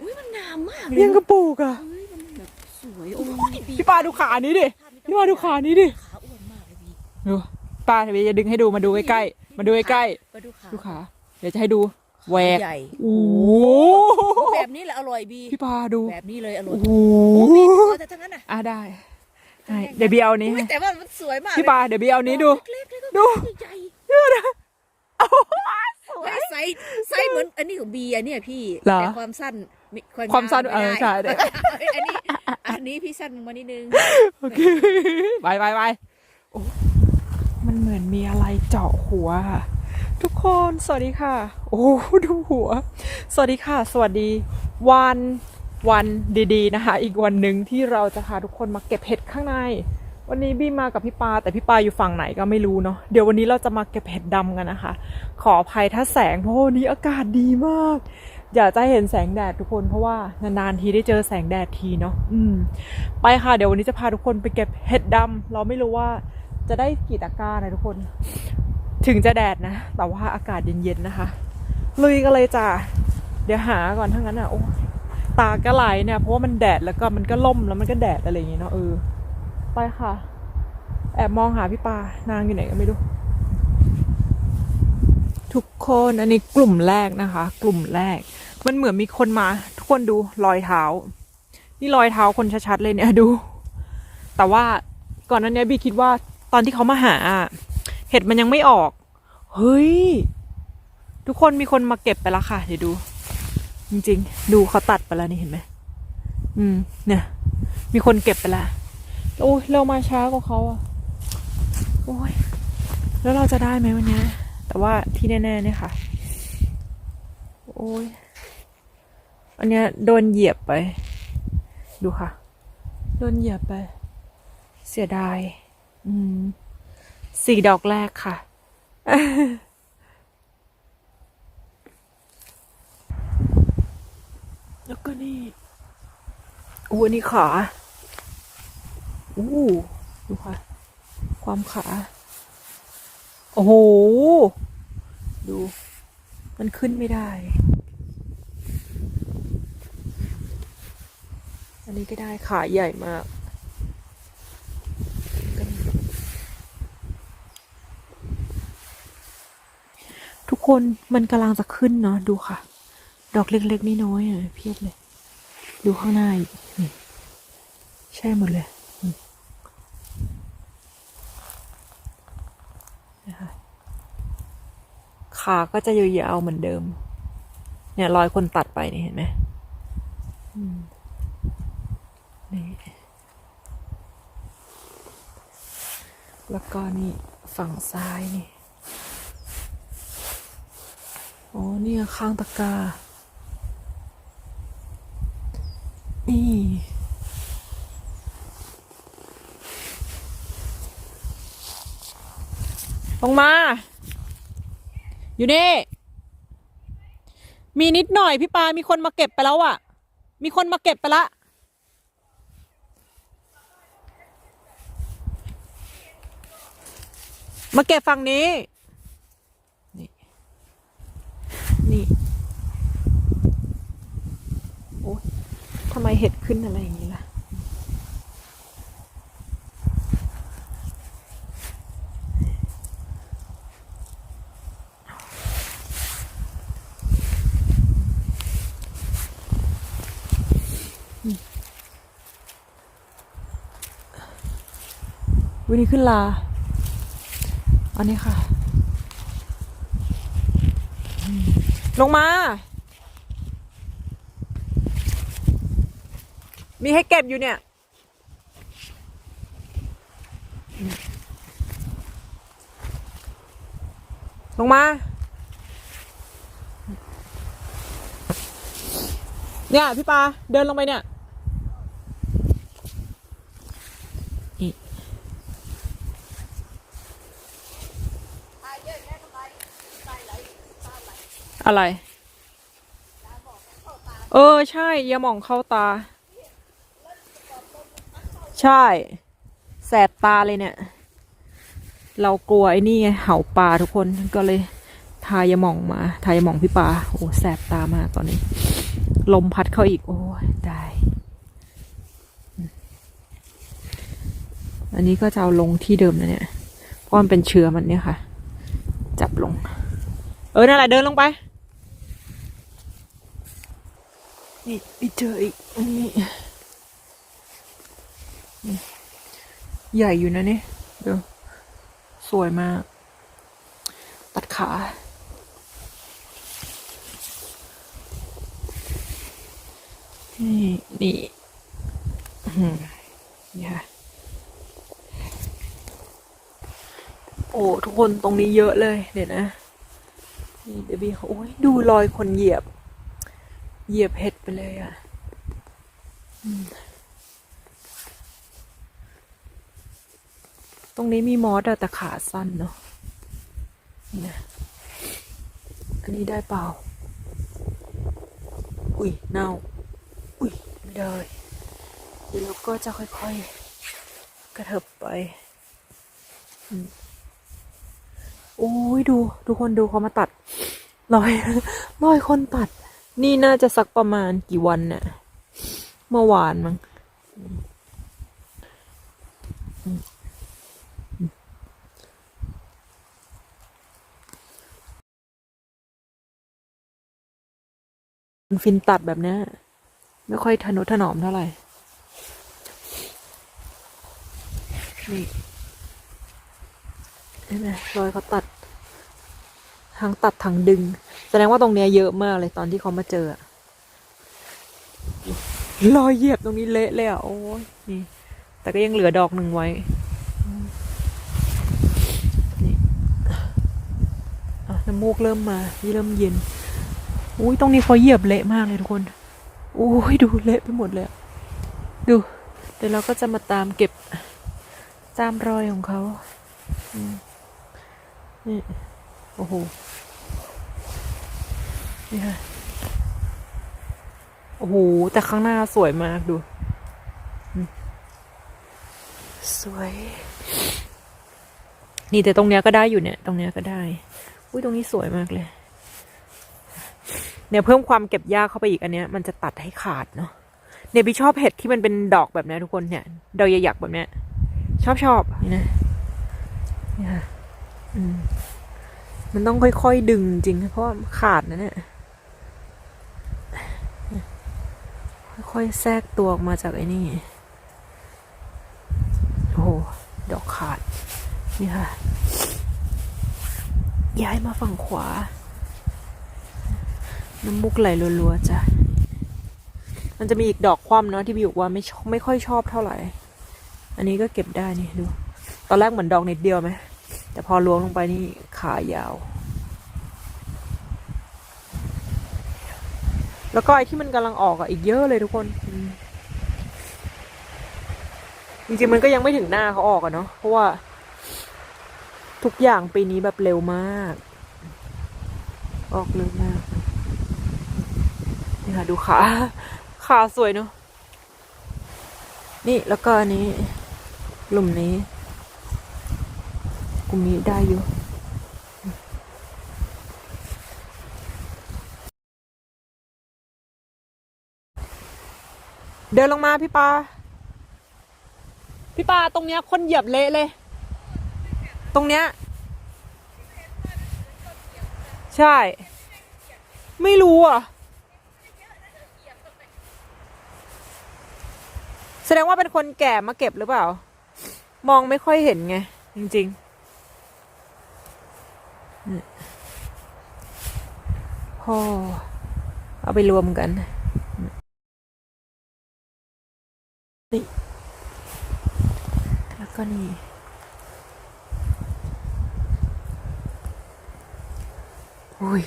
อุ้ยมันงามมากเลยยังกระปูกอะเฮ้ยมันแบบสวยโอ้ยบีพี่ปาดูขานี้ดิ พี่ปาดูขานี้ดิ ขาอ้วนมากเลยบีดูปาเดี๋ยวจะดึงให้ดูมาดูใกล้ๆ มาดูใกล้มาดูขาๆดูขา เดี๋ยวจะให้ดูแหวกใหญ่โอ้โหแบบนี้แหละอร่อยบีพี่ปาดู แบบนี้เลยอร่อย โอ้โหโอ้บีพอแต่ทั้งนั้นอะอะได้ให้เดี๋ยวบีเอานี้อุ๊ยให้แต่ว่ามันสวยมาก พี่ปาเดี๋ยวบีเอานี้ดูเล็กๆแล้วก็ดูใหญ่โอ้โหสๆวยเฮ้ยไซส์ไซส์เหมือนอันนี้ของบีอะเนี่ยพี่เหรอแต่ความสั้นมี ความสั้นยเออใช่ได้เอ้ยอันนี้อันนี้พี่สั้นลงมานิดนึงโอเคไปไปไปโอ้มันเหมือนมีอะไรเจาะหัวอะทุกคนสวัสดีค่ะ โอ้ดูหัว สวัสดีค่ะ สวัสดีวันวันดีๆนะคะ อีกวันหนึ่งที่เราจะพาทุกคนมาเก็บเห็ดข้างใน วันนี้บี้มากับพี่ปาแต่พี่ปาอยู่ฝั่งไหนก็ไม่รู้เนาะเดี๋ยววันนี้เราจะมาเก็บเห็ดดำกันนะคะ ขออภัยถ้าแสงเพราะวันนี้อากาศดีมาก อยากจะเห็นแสงแดดทุกคนเพราะว่านานๆทีได้เจอแสงแดดทีเนาะอืม ไปค่ะเดี๋ยววันนี้จะพาทุกคนไปเก็บเห็ดดำเราไม่รู้ว่าจะได้กี่ตะกร้านะทุกคน ถึงจะแดดนะ แต่ว่าอากาศเย็นๆนะคะ ลุยกันเลยจ้ะเดี๋ยวหาก่อนทั้างนั้นอะโอ้ตาก็ไหลเนี่ยเพราะว่ามันแดดแล้วก็มันก็ล่มแล้วมันก็แดดอะไรอย่างเงี้ยเนาะเออไปค่ะ แอบมองหาพี่ปานางอยู่ไหนก็ไม่รู้ทุกคนอันนี้กลุ่มแรกนะคะ กลุ่มแรก มันเหมือนมีคนมา ทุกคนดูรอยเท้า นี่รอยเท้าคนชัดๆเลยเนี่ยดู แต่ว่าก่อนนั้นเนี้ยบีคิดว่าตอนที่เขามาหา เห็ดมันยังไม่ออก เฮ้ย ทุกคนมีคนมาเก็บไปแล้วค่ะ เดี๋ยวดู จริง ๆ ดูเขาตัดไปแล้วนี่เห็นไหมอืม เนี่ย มีคนเก็บไปแล้วโอ้ยเรามาช้ากว่าเขาอะโอ้ยแล้วเราจะได้ไหมวันเนี้ยแต่ว่าที่แน่ๆเนี่ยค่ะ โอ้ย อันเนี้ยโดนเหยียบไป ดูค่ะ โดนเหยียบไป เสียดาย อืมสี่ดอกแรกค่ะ แล้วก็นี่อู้อันนี้ขาอู้ดูค่ะ ความขา โอ้โห ดู มันขึ้นไม่ได้ อันนี้ก็ได้ขาใหญ่มากทุกคนมันกำลังจะขึ้นเนาะดูค่ะ ดอกเล็กๆนี่น้อยๆอะเพียบเลย ดูข้างหน้าอีกนี่ใช่หมดเลยนะคะขาก็จะยาวๆเหมือนเดิม เนี่ยรอยคนตัดไปนี่เห็นไหม นี่แล้วก็นี่ฝั่งซ้ายนี่โอ้เนี่ยข้างตะกานี่ลงมา อยู่นี่ มีนิดหน่อยพี่ปา มีคนมาเก็บไปแล้วอะมีคนมาเก็บไปละ มาเก็บฝั่งนี้ นี่ นี่ โอ้ยทำไมเห็ดขึ้นอะไรอย่างนี้ล่ะ วันนี้ขึ้นลา อันนี้ค่ะ ลงมา มีให้เก็บอยู่เนี่ย ลงมา เนี่ย พี่ปาเดินลงไปเนี่ย อะไร เออ ใช่อยาหมองเข้าตา ใช่ แสบตาเลยเนี่ย เรากลัวไอ้นี่ไงเห่าปลาทุกคนก็เลย ทายาหมองมาทายาหมองพี่ปลาโอ้แสบตามากตอนนี้ ลมพัดเข้าอีก โอ้ยได้อืมอันนี้ก็จะเอาลงที่เดิมนะเนี่ยเพราะมันเป็นเชื้อมันเนี่ยค่ะ จับลง เออนั่นแหละเดินลงไป นี่ไปเจออีกนี่นี่ใหญ่อยู่นะเนี่ยเดี๋ยวสวยมาก ตัดขา นี่นี่นี่ค่ะโอ้ ทุกคนตรงนี้เยอะเลย เดี๋ยวนะ นี่เดบี้เขาโอ้ยดูรอยคนเหยียบ เหยียบเห็ดไปเลยอะตรงนี้มีมอสแต่ขาสั้นเนาะนี่นะอันนี้ได้เปล่า อุ้ยเน่า อุ้ยไม่ได้เดี๋ยวเราก็จะค่อยๆ กระเถิบไปอืมโอ้ยดู ทุกคนดูเขามาตัดรอยรอยคนตัด นี่น่าจะสักประมาณกี่วันน่ะ เมื่อวานมั้งฟินตัดแบบเนี้ยไม่ค่อยทนุถนอมเท่าไหร่ นี่เห็นไหมรอยเขาตัด ทั้งตัดทั้งดึง แสดงว่าตรงเนี้ยเยอะมากเลยตอนที่เขามาเจอรอยเหยียบตรงนี้เละเลยอะโอ้ยนี่ แต่ก็ยังเหลือดอกหนึ่งไว้น้ำมูกเริ่มมาที่เริ่มเย็น อุ้ยตรงนี้เขาเหยียบเละมากเลยทุกคนโอ้ยดูเละไปหมดเลย ดู เดี๋ยวเราก็จะมาตามเก็บตามรอยของเขาอืมนี่ โอ้โห นี่ค่ะ โอ้โห แต่ข้างหน้าสวยมากดู สวย นี่แต่ตรงเนี้ยก็ได้อยู่เนี่ย ตรงเนี้ยก็ได้ อุ้ยตรงนี้สวยมากเลย เนี่ยเพิ่มความเก็บยากเข้าไปอีกอันเนี้ย มันจะตัดให้ขาดเนาะ เนี่ยพี่ชอบเห็ดที่มันเป็นดอกแบบเนี้ยทุกคนเนี่ย ดอกหยักๆแบบเนี้ย ชอบชอบนี่นะ นี่ค่ะ อืม มันต้องค่อยๆดึงจริง เพราะขาดนะเนี่ย ค่อยๆแทรกตัวออกมาจากไอ้นี่ โอ้โห ดอกขาด นี่ค่ะ ย้ายมาฝั่งขวา น้ำมุกไหลรัวๆจ้ะ มันจะมีอีกดอกคว่ำเนาะที่บิวบอกว่าไม่ไม่ค่อยชอบเท่าไหร่ อันนี้ก็เก็บได้นี่ดู ตอนแรกเหมือนดอกนิดเดียวไหม แต่พอล้วงลงไปนี่ขายาว แล้วก็ไอ้ที่มันกำลังออกอะอีกเยอะเลยทุกคนอืมจริงๆมันก็ยังไม่ถึงหน้าเขาออกอะเนาะเพราะว่า ทุกอย่างปีนี้แบบเร็วมาก ออกเร็วมากนี่ค่ะดูขาขาสวยเนาะนี่แล้วก็อันนี้กลุ่มนี้ กลุ่มนี้ได้อยู่เดินลงมาพี่ปา พี่ปาตรงเนี้ยคนเหยียบเละเลย ตรงเนี้ย ใช่ ไม่รู้อะ แสดงว่าเป็นคนแก่มาเก็บหรือเปล่า มองไม่ค่อยเห็นไง จริงๆนี่ พ่อเอาไปรวมกันนี่แล้วก็นี่อุ้ย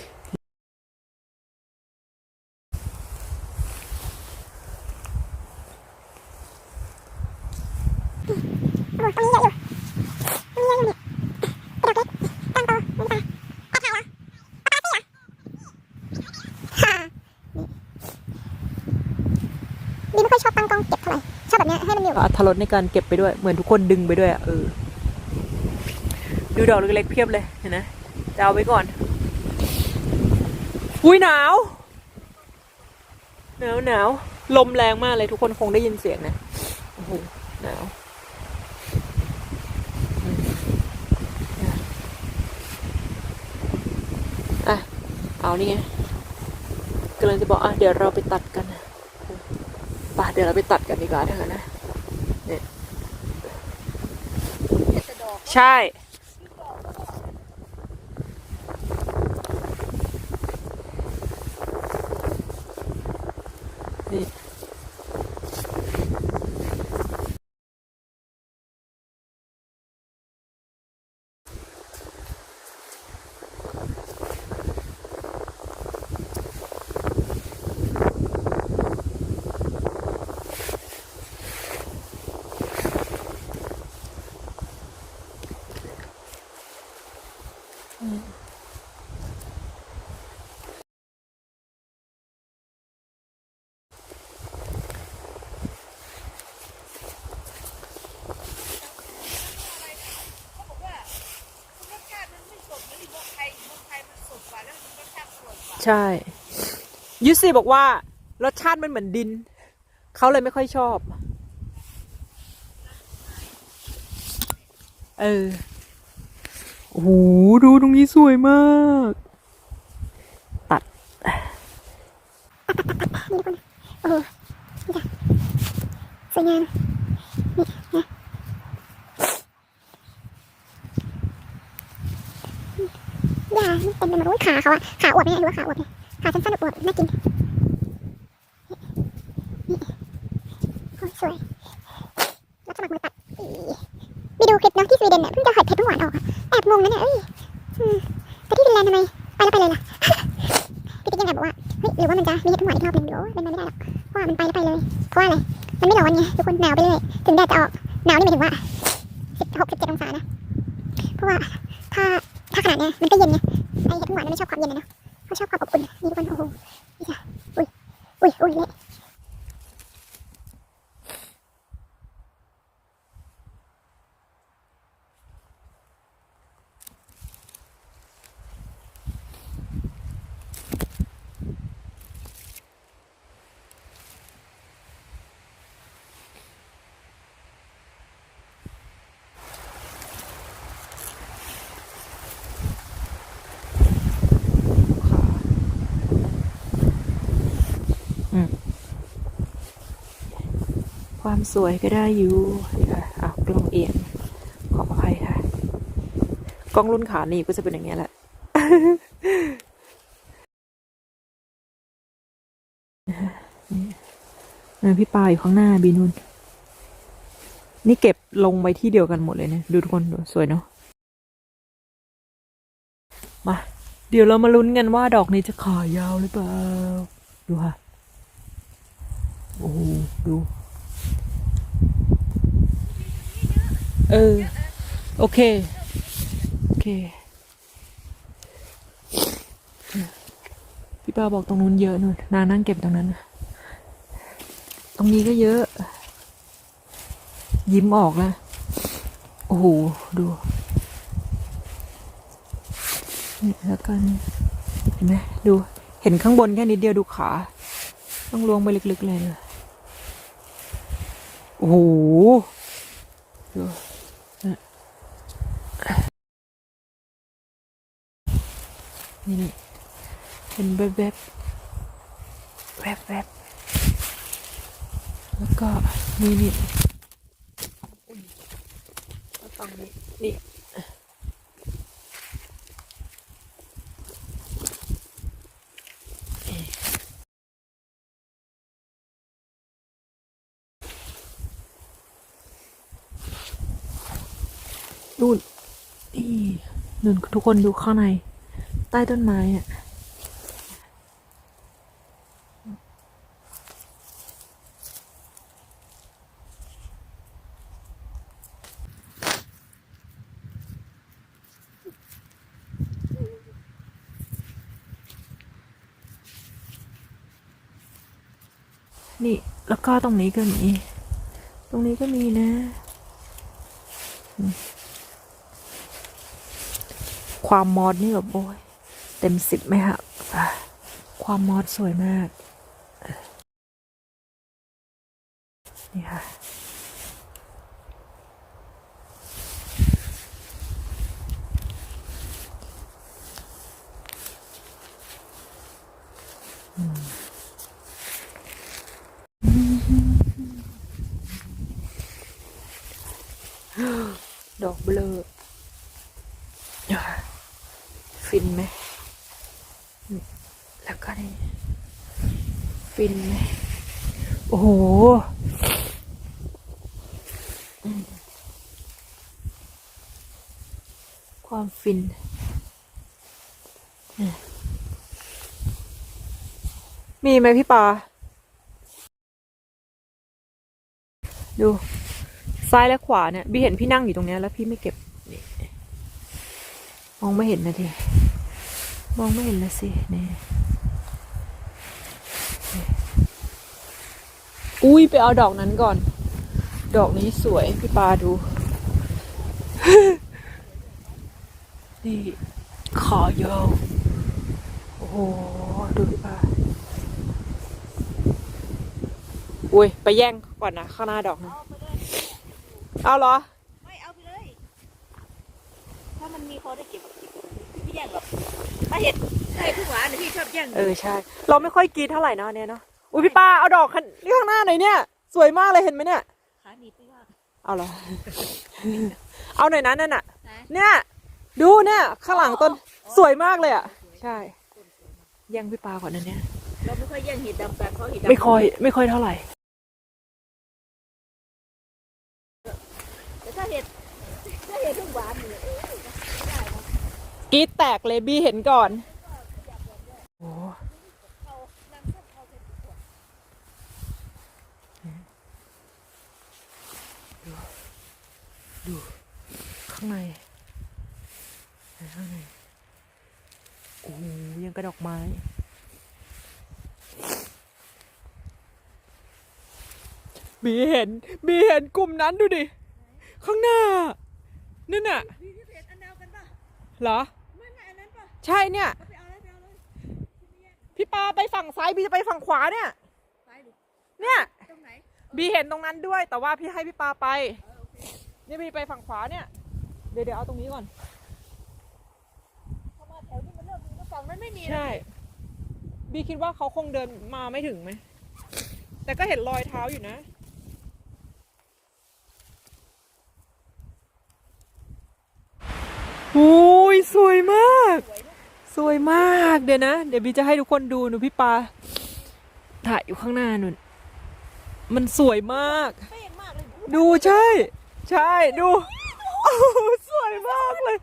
บีไม่ค่อยชอบตั้งกล้องเก็บเท่าไหร่ ชอบแบบเนี้ยให้มัน อยู่อัธรสในการเก็บไปด้วย เหมือนทุกคนดึงไปด้วยอะเออ ดูดอกเล็กๆเพียบเลยเห็นไหมจะเอาไว้ก่อน อุ้ยหนาว หนาวหนาวลมแรงมากเลยทุกคนคงได้ยินเสียงนะโอ้โหหนาวอะเอานี่ไงกำลังจะบอกอะเดี๋ยวเราไปตัดกันป่ะเดี๋ยวเราไปตัดกันดีกว่าเถอะนะเนี่ย เห็ดแต่ดอก ใช่ นี่ เขาบอกว่ารสชาติมันไม่สดเหมือนเมืองไทยเมืองไทยมันสดกว่าแล้วมันรสชาติอร่อยกว่า ใช่ยุซี่บอกว่ารสชาติมันเหมือนดิน เขาเลยไม่ค่อยชอบ เออโอ้โหดูตรงนี้สวยมาก ตัด มีทุกคน โอ้โหนี่จ้ะสวยงามนี่นะ ยานี่เต็มไปหมดเลยขาเขาอะขาอวบไหมหรือว่าขาอวบเนี่ยขาสั้นๆอวบน่ากินนี่นี่โอ้ยสวยรับสมัครมือตัดไปดูคลิปเนาะที่สวีเดนเนี่ยเพิ่งจะหัดเพชรเพิ่งหวานออกแอบงงนะเนี่ยเอ้ยอืมแต่ที่ฟินแลนด์ทำไม ไปแล้วไปเลยล่ะ พี่ติ๊กยังแอบบอกว่า เฮ้ยหรือว่ามันจะมีเห็ดเพิ่งหวานอีกรอบหนึงเดี๋ยวเป็นไปไม่ได้หรอกเพราะว่ามันไปแล้วไปเลย เพราะว่าอะไร มันไม่ร้อนไงทุกคนหนาวไปเลย ถึงแดดจะออก หนาวนี่หมายถึงว่าสิบหกสิบเจ็ดองศานะ เพราะว่าถ้าถ้าขนาดเนี้ยมันก็เย็นไงไอเห็ดเพิ่งหวานมันไม่ชอบความเย็นนะเนาะเขาชอบความอบอุ่นนี่ทุกคนโอ้โหนี่จ้ะอุ้ยอุ้ยอุ้ยเละ ความสวยก็ได้อยู่ค่ะอ้าวกล้องเอียงขออภัยค่ะ กล้องรุ่นขาหนีก็จะเป็นอย่างนี้แหละนี่พี่ปาอยู่ข้างหน้าบีนุนนี่เก็บลงไว้ที่เดียวกันหมดเลยเนี่ยดูทุกคนดูสวยเนาะมา เดี๋ยวเรามาลุ้นกันว่าดอกนี้จะขายาวหรือเปล่า ดูค่ะ โอ้โหดู เออ โอเค โอเค พี่ป้าบอกตรงนู้นเยอะนู่นนางนั่งเก็บตรงนั้นนะตรงนี้ก็เยอะ ยิ้มออกแล้ว โอ้โห ดู นี่แล้วกัน เห็นไหมดู เห็นข้างบนแค่นิดเดียวดูขา ต้องลวงไปลึกๆเลยนะโอ้โห ดูนะ นี่นี่เห็นแวบๆแวบแวบๆแล้วก็นี่นี่อุ๊ยแล้วฝั่งนี้นี่นู่นนี่นู่นทุกคนดูข้างใน ใต้ต้นไม้อะนี่ แล้วก็ตรงนี้ก็มี ตรงนี้ก็มีนะ ความมอดนี่แบบโอ้ย เต็มสิบไหมคะความมอดสวยมาก นี่ค่ะ ดอกเบลอฟินไหมนี่แล้วก็นี่ ฟินไหมโอ้โหอืมความฟินเนี่ยมีไหมพี่ปาดู ซ้ายและขวาเนี่ยบีเห็นพี่นั่งอยู่ตรงเนี้ยแล้วพี่ไม่เก็บนี่มองไม่เห็นนะทีมองไม่เห็นละสินี่นี่ อุ้ยไปเอาดอกนั้นก่อน ดอกนี้สวยพี่ปาดู นี่ขอยาวโอ้โห ดูพี่ปาอุ้ยไปแย่งก่อนนะข้างหน้าดอกนึงเอาไปเลยเอาเหรอ ไม่เอาไปเลย ถ้ามันมีพอได้เก็บพี่แย่งหรอกถ้าเห็ดถ้าเห็ดทุกหวานเนี่ยพี่ชอบแย่ง เออใช่ เราไม่ค่อยกรีดเท่าไหร่นะอันเนี่ยเนาะ อุ้ยพี่ปาเอาดอกคันนี่ข้างหน้าหน่อยเนี่ย สวยมากเลยเห็นไหมเนี่ยขาหนีบไปว่าเอาเหรอ เอาหน่อยนะนั่นน่ะ นะเนี่ย ดูเนี่ยข้างหลังต้นสวยมากเลยอะ ใช่แย่งพี่ปาก่อนนั่นเนี่ย เราไม่ค่อยแย่งเห็ดดำกันเพราะเห็ดดำไม่ค่อยไม่ค่อยเท่าไหร่ แต่ถ้าเห็ดถ้าเห็ดทุกหวานเนี่ยเอ้ยกรีดแตกเลยบีเห็นก่อน โอ้ เขานำเข้าเขาเป็นขวด ดู ข้างในไหนข้างในโอ้โหยังกระดอกไม้บีเห็นบีเห็นกลุ่มนั้นดูดิ ข้างหน้า นั่นน่ะมีที่เห็ดอันเดียวกันป่ะเหรอไม่ไม่อันนั้นป่ะใช่เนี่ยเอาไปเอาเลยไปเอาเลยพี่ปาไปฝั่งซ้ายบีจะไปฝั่งขวาเนี่ยไปดิเนี่ยตรงไหนบีเห็นตรงนั้นด้วย แต่ว่าพี่ให้พี่ปาไปเออโอเคเนี่ยบีไปฝั่งขวาเนี่ยเดี๋ยวเดี๋ยวเอาตรงนี้ก่อนเข้ามาแถวนี้มันเริ่มมีแล้วฝั่งนั้นไม่มีนะใช่บีคิดว่าเขาคงเดินมาไม่ถึงไหม แต่ก็เห็นรอยเท้าอยู่นะ โอ้ยสวยมาก สวยมาก เดี๋ยวนะ เดี๋ยวบีจะให้ทุกคนดูหนูพี่ปาถ่ายอยู่ข้างหน้านุ่น มันสวยมาก เป้งมากเลยดูใช่ ใช่ดูโอ้โหส วยมากเลย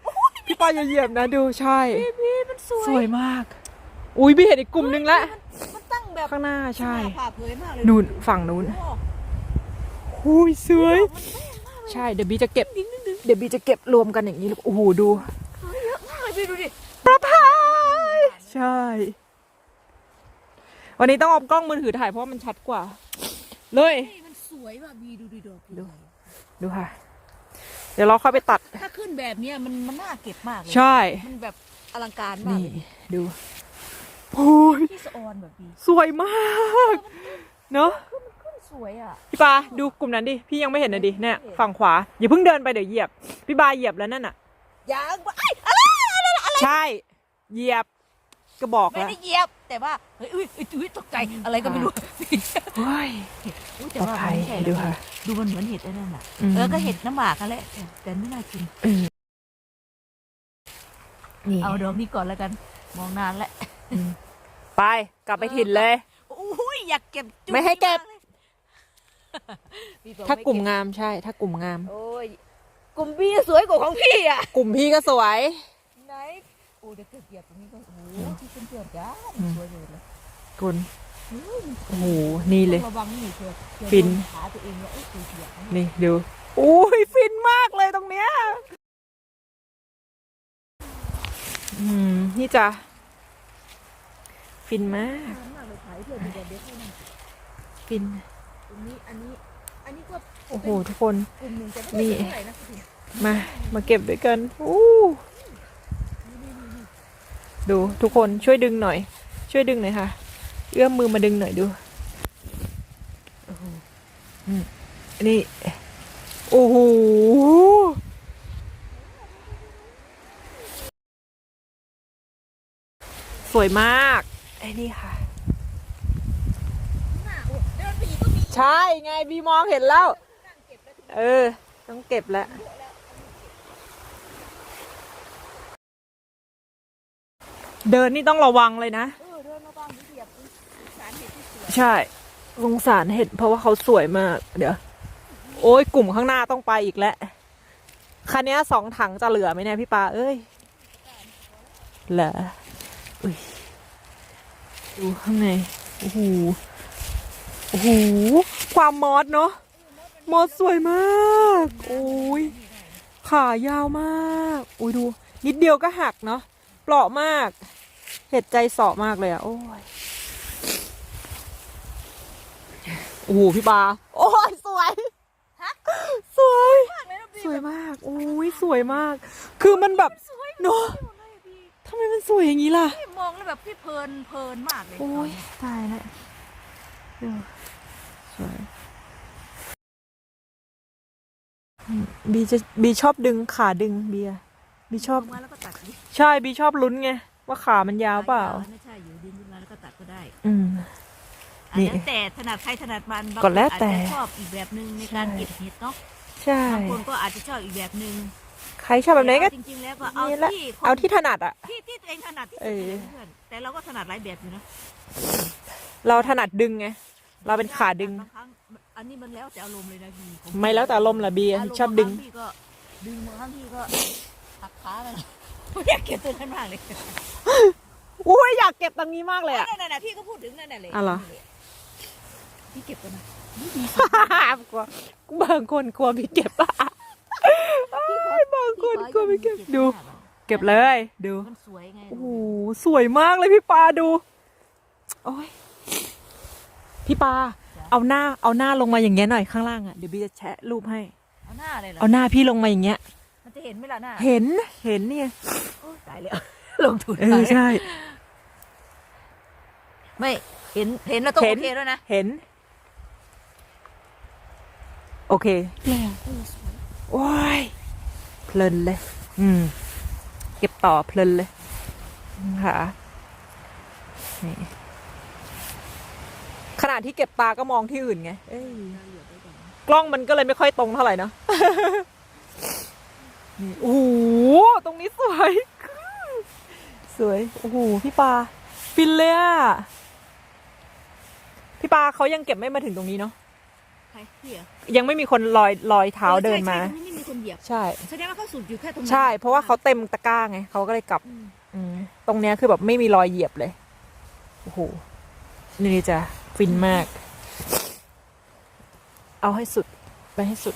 พี่ปาอย่าเหยียบนะดูใช่พี่มันสวย สวยมาก อุ้ยพี่เห็นอีกกลุ่มนึงแล้วมันตั้งแบบข้างหน้าใช่ผ่าเผยมากเลยนู่นฝั่งนู้นโอ้อุ้ยสวยมันแป้งมากเลยใช่เดี๋ยวบีจะเก็บ เดี๋ยวบีจะเก็บรวมกันอย่างนี้เลยโอ้โหดูเยอะมากเลยพี่ดูดิประพายใช่ วันนี้ต้องเอากล้องมือถือถ่ายเพราะว่ามันชัดกว่า เลยนี่มันสวยว่ะบีดูดิดอกดูดูค่ะ เดี๋ยวเราเข้าไปตัด ถ้าขึ้นแบบเนี้ยมันมันน่าเก็บมากเลยใช่ มันแบบอลังการมากนี่เลยดูโอ้ยที่สะออนแบบบีสวยมากเนอะขึ้นขึ้นสวยอะ พี่ปาดูกลุ่มนั้นดิ พี่ยังไม่เห็นเลยดิเนี่ยฝั่งขวา อย่าเพิ่งเดินไปเดี๋ยวเหยียบ พี่บาเหยียบแล้วนั่นน่ะ ยังไอ้ยอะไรอะไรอะไร ใช่ เหยียบ ก็บอกไม่แล้วได้เหยียบ แต่ว่าเฮ้ยอุ้ยอุ้ยอุ้ยตกใจอะไรก็ไม่รู้เฮ้ยอุ๊ยแต่ปลอดว่าภัยมันไม่ใช่ดูแล้วค่ะ ดูมันเหมือนเห็ดไอ้นั่นน่ะมเออก็เห็ดน้ำหมากกันแหละแต่แต่ไม่น่ากิน นี่เอาดอกนี้ก่อนแล้วกัน มองนานแล้วไปกลับไปถิ่นเลย อุ้ยอยากเก็บจุ๊ไม่ให้เก็บมลยพี่บอกถ้ากลุ่มไเบงามใช่ ถ้ากลุ่มงาม โอ้ยกลุ่มพี่สวยกว่าของพี่อะ กลุ่มพี่ก็สวย ไหน โอ้เดี๋ยวเก็บตรงนี้ก็โอ้โหที่เป็นเพื่อนจ้าอืมสวยเลยเลยคุณเฮ้ยโอ้โหนี่เลยต้องระวังนี่เพื่อเพื่อฟินโดขาตัวเองแล้วเอ้ยเสียๆนี่ดูอุ้ยฟินมากเลยตรงเนี้ยอืมนี่จ้ะฟินมากมากเลยขายเพื่อนมีแต่เด็กเท่านั้นฟินตรงนี้อันนี้อันนี้ก็โอ้โหทุกคนกลุ่มหนึ่งแต่ไม่นี่ได้เท่าไหร่นะพี่มามาเก็บด้วยกันอู้ ดูทุกคนช่วยดึงหน่อย ช่วยดึงหน่อยค่ะ เอื้อมมือมาดึงหน่อยดูอ้โหอืมนี่ โอ้โหสวยมากไอ้นี่ค่ะ ใช่ไงบีมองเห็นแล้ว เออ ต้องเก็บแล้ว เดินนี่ต้องระวังเลยนะ เออเดินมาบ้างเหยียบสารเห็ดที่สวยใช่สงสารเห็ดเพราะว่าเขาสวยมาก เดี๋ยว โอ้ยกลุ่มข้างหน้าต้องไปอีกแล้ว คันนี้สองถังจะเหลือไหมเนี่ยพี่ปาเอ้ยเหรออุ้ยดูข้างในโอ้โหโอ้โหความมอสเนาะมอสสวยมากโอ้ยขายาวมาก อุ้ยดู นิดเดียวก็หักเนาะ เปราะมาก เห็ดใจเสาะมากเลยอะโอ้ยโอ้โหพี่ปาโอ้ยสวยสวยมากเลยนะพี่สวยมากโอ้ยสวยมาก คือมันแบบเนาะทำไมมันสวยอย่างนี้ล่ะพี่มองแล้วแบบพี่เพลินเพลินมากเลยโอ้ยตายแล้วดูสวยอืมบีจะบีชอบดึงขาดึงเบียร์ บีชอบ ลงมาแล้วก็ตัดดิใช่บีชอบลุ้นไง ว่าขามันยาวเปล่า ไม่ใช่อยู่ดินขึ้นมาแล้วก็ตัดก็ได้อืม อันนี่นั้นแต่ถนัดใครถนัดมันบางก็แล้วแต่อาจจะชอบอีกแบบหนึ่งในการใช่ เก็บเห็ดเนาะใช่ บางคนก็อาจจะชอบอีกแบบหนึ่งใครชอบแบบไหนก็จริงๆแล้วก็เอานี่แหละที่คนเอาที่ถนัดอะ ที่ที่ตัวเองถนัดที่เอสุดอเลยเพื่อนแต่เราก็ถนัดหลายแบบอยู่นะเราถนัดดึงไง เราเป็นขาดึง บางครั้งอันนี้มันแล้วแต่อารมณ์เลยนะพี่ผไม่แล้วแต่อารมณ์ละเบียร์ารมณ์ชอบดึง บาครั้พี่ก็ดึงบางครั้งพี่ก็ หักขาไปนะไม่อยากเก็บตัวนั้นมากเลยอุ้ยอยากเก็บตรงนี้มากเลยอะ นั่นน่ะพี่ก็พูดถึงนั่นน่ะเลยอะเหรอ พี่เก็บกันนะกลัวบางคนกลัวไม่เก็บอะบางคนกลัวไม่เก็บดู เก็บเลยดูมันสวยไงโอ้โหสวยมากเลยพี่ปาดูโอ้ยพี่ปาเอาหน้าเอาหน้าลงมาอย่างเงี้ยหน่อยข้างล่างอะเดี๋ยวบีจะแชะรูปให้ เอาหน้าเลยเหรอเอาหน้าพี่ลงมาอย่างเงี้ย มันจะเห็นไหมล่ะหน้าเห็นเห็นเนี่ยโอ้ยตายแล้ว ลงทุนเออใช่ ไม่เห็นเห็นแล้วต้องเห็โอน เคด้วยนะเห็น โอเคโอ้ยเพลินเลย อืม เก็บต่อเพลินเลยค่ะนี่ขณะที่เก็บตาก็มองที่อื่นไงเอ้ยกล้องมันก็เลยไม่ค่อยตรงเท่าไหร่เนาะ นี่โอ้โหตรงนี้สวย สวย โอ้โห พี่ปาฟินเลยอะพี่ปาเขายังเก็บไม่มาถึงตรงนี้เนาะ ใครพี่เหรอยังไม่มีคนลอยลอยเท้าเดินมา ใช่ใช่ตรงนี้ไม่มีคนเหยียบ ใช่ แสดงว่าเขาสูบอยู่แค่ตรงนั้นใช่ เพราะว่าเขาเต็มตะกร้าไงเขาก็เลยกลับ อืมอืมตรงเนี้ยคือแบบไม่มีรอยเหยียบเลย โอ้โห นี่จะฟินมาก เอาให้สุด ไปให้สุด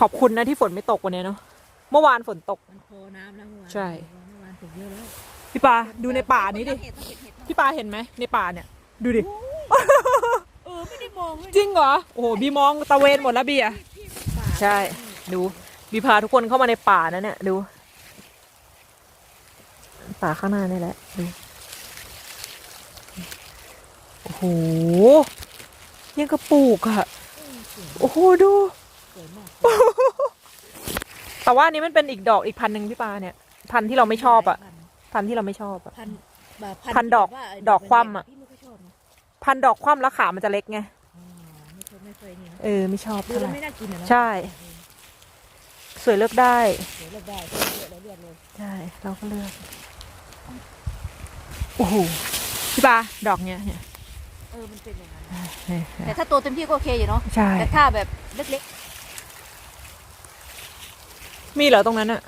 ขอบคุณนะที่ฝนไม่ตกวันเนี้ยเนาะ เมื่อวานฝนตก มันพอน้ำแล้วเมื่อวานใช่ เมื่อวานตกเยอะแล้วพี่ปาดูในป่านี้ดิ เห็ดต้องเก็บเห็ดพี่ปาเห็นไหมในป่าเนี่ย ดูดิ เออไม่ได้มองเลยจริงเหรอ โอ้โหบีมองตะเวนหมดแล้วบีอะพี่ป่าใช่ ดูบีพาทุกคนเข้ามาในป่านะเนี่ย ดู ป่าข้างหน้านี่แหละดูโอ้โหยังกระปลูกอะโอ้โหดู สวยมาก แต่ว่าอันนี้มันเป็นอีกดอกอีกพันหนึ่งพี่ปาเนี่ย พันที่เราไม่ชอบอะพันที่เราไม่ชอบอะพันแบบพันดอกแบบว่าดอกคว่ำอะ พี่ไม่ค่อยชอบนะพันดอกคว่ำแล้วขามันจะเล็กไงอ๋อไม่เคยไม่เคยนี่นะเออไม่ชอบดูเท่าไหแล้วร่ไม่น่ากินอะเนาะใช่ สวยเลือกได้เดี๋ยวเลือกได้เลือกแล้วเลือกเลยใช่เราก็เลือกโอ้โหพี่ปาดอกเนี้ยเนี่ยเออมันเป็นอย่างนั้นเนี่ยแต่ถ้าโตเต็มที่ก็โอเคอยู่เนาะใช่แต่ถ้าแบบเล็ก มีเหรอตรงนั้นอะ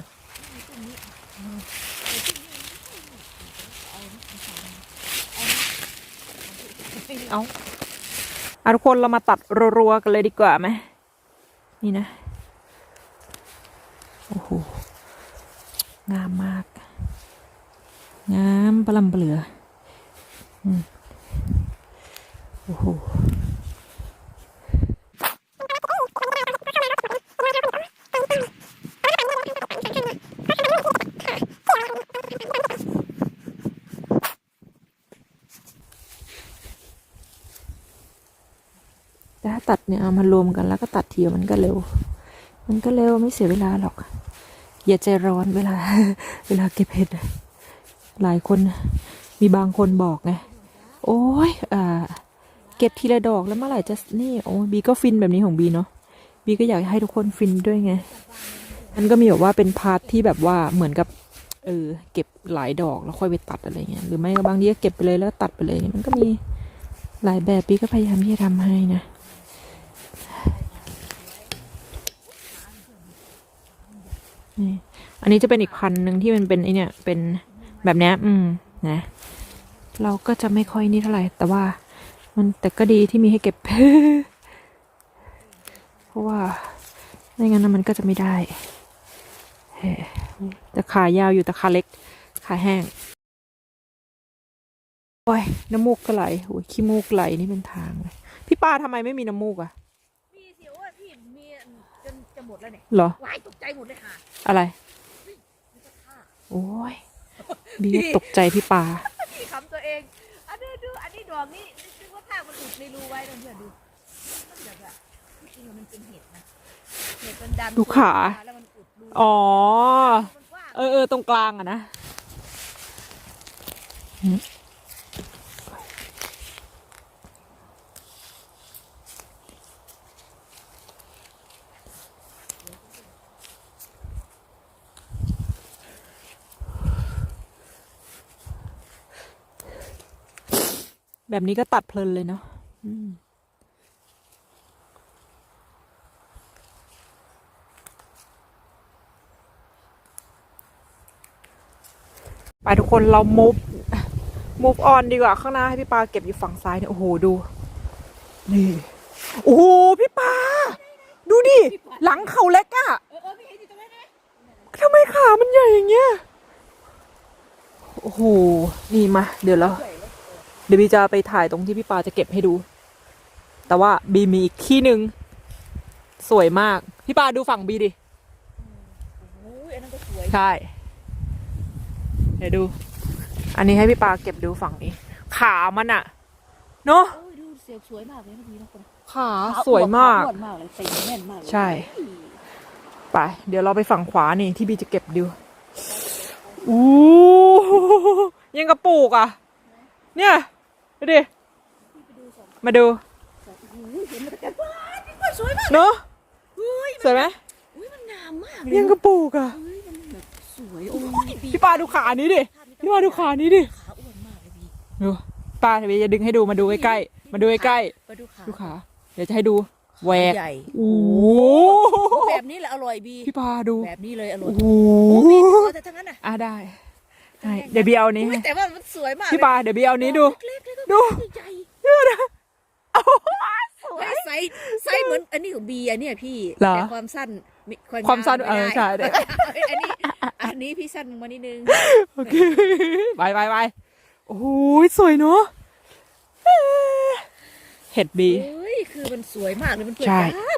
เอาเอาทุกคนเรามาตัดรัวๆกันเลยดีกว่าไหมนี่นะ โอ้โห งามมาก งามปลำเปลืออืมโอ้โห แต่ถ้าตัดเนี่ยเอามารวมกันแล้วก็ตัดทีเดียวมันก็เร็ว มันก็เร็วไม่เสียเวลาหรอก อย่าใจร้อนเวลา เวลาเก็บเห็ดอะหลายคนมีบางคนบอกไงโอ้ยอ่าเก็บทีละดอกแล้วเมื่อไหร่จะนี่โอ้ยบีก็ฟินแบบนี้ของบีเนาะบีก็อยากให้ทุกคนฟินด้วยไงมันก็มีแบบว่าเป็นพาร์ทที่แบบว่าเหมือนกับเออเก็บหลายดอกแล้วค่อยไปตัดอะไรเงี้ยหรือไม่ก็บางทีก็เก็บไปเลยแล้วตัดไปเลยมันก็มีหลายแบบบีก็พยายามที่จะทำให้นะ นี่อันนี้จะเป็นอีกพันหนึ่งที่มันเป็นไอเนี่ย เป็นแบบนี้อืมนะ เราก็จะไม่ค่อยนี่เท่าไหร่ แต่ว่า มันแต่ก็ดีที่มีให้เก็บ เพราะว่าไม่งั้นมันก็จะไม่ได้เฮ้แต่ขายาวอยู่แต่ขาเล็ก ขาแห้ง โอ้ยน้ำมูกก็ไหลโอ้ยขี้มูกไหลนี่เป็นทางเลย พี่ป้าทำไมไม่มีน้ำมูกอะ พี่เสียวว่าพี่มีจนจะ หมดแล้วเนี่ยเหรอวายตกใจหมดเลยค่ะ อะไรโอ้ยบีก็ตกใจพี่ปาพี่คำตัวเอง อันนี้ดู อันนี้ดอกนี่นึกว่าผ้ามันอุดในรูไว้นะเพื่อนดูมันแบบว่าจริงๆมันเป็นเห็ดนะ เห็ดมันดันดูขาแล้วมันอุดรูอ๋อมันกว้างเออเออตรงกลางอะนะ แบบนี้ก็ตัดเพลินเลยเนาะอืมไปทุกคนเรา move move on ดีกว่าข้างหน้าให้พี่ปาเก็บอยู่ฝั่งซ้ายเนี่ยโอ้โหดู นี่ โอ้โหพี่ปา ดูดิ หลังเขาเล็กอะเออเออพี่เห็นอยู่ตรงนั้นนะทำไมขามันใหญ่อย่างเงี้ย โอ้โห นี่มา เดี๋ยวเรา เดี๋ยวบีจะไปถ่ายตรงที่พี่ปาจะเก็บให้ดู แต่ว่าบีมีอีกที่หนึ่งสวยมาก พี่ปาดูฝั่งบีดิโอ้ยอันนั้นก็สวยใช่ เดี๋ยวดู อันนี้ให้พี่ปาเก็บดูฝั่งนี้ ขามันอะเนาะโอ้ยดูเสียวสวยมากเลยเมื่อกี้นะคนขาสวยมากอ้วนมากเลยเต็มแน่นมากเลยใช่ ไป เดี๋ยวเราไปฝั่งขวานี่ที่บีจะเก็บดูอู้ยังกระปุกอะ เนี่ย ดูดิ มาดูอุ้ยเห็นมันแต่ว้ายพี่ก็สวยมากเนาะอุ้ยสวยไหมอุ้ยมันงามมากเลยยังกระปุกอะเฮ้ยมันแบบสวยโอ้ยบีพี่ปาดูขานี้ดิ พี่ปาดูขานี้ดิขาอ้วนมากเลยบีดูปาเดี๋ยวบีจะดึงให้ดูมาดูใกล้ๆมาดูใกล้มาดูขาๆดูขา เดี๋ยวจะให้ดูแหวกใหญ่โอ้โหแบบนี้แหละอร่อยบีพี่ปาดูแบบนี้เลยอร่อยโอ้โหโอ้บีสวยแต่ทั้งนั้นน่ะอะได้ ให้เดี๋ยวบีเอาอันนี้อุ๊ยให้แต่ว่ามันสวยมากพี่ปาเดี๋ยวบีเอาอันนี้ดู เล็กๆแล้วก็ดู ใหญ่เชื่อนะโอ้โหสวยเฮ้ยไซส์ไซส์เหมือนอันนี้ของบีอันเนี้ยพี่เหรอแต่ความสั้นมีความสั้นยาวเออไม่ได้ใช่เดี๋ยวเอ้ยอันนี้อันนี้พี่สั้นลงมานิดนึงโอเคไปไปไปโอ้โหสวยเนาะเห็ดบี เฮ้ยคือมันสวยมากเลยมันเปิดใช่จ้า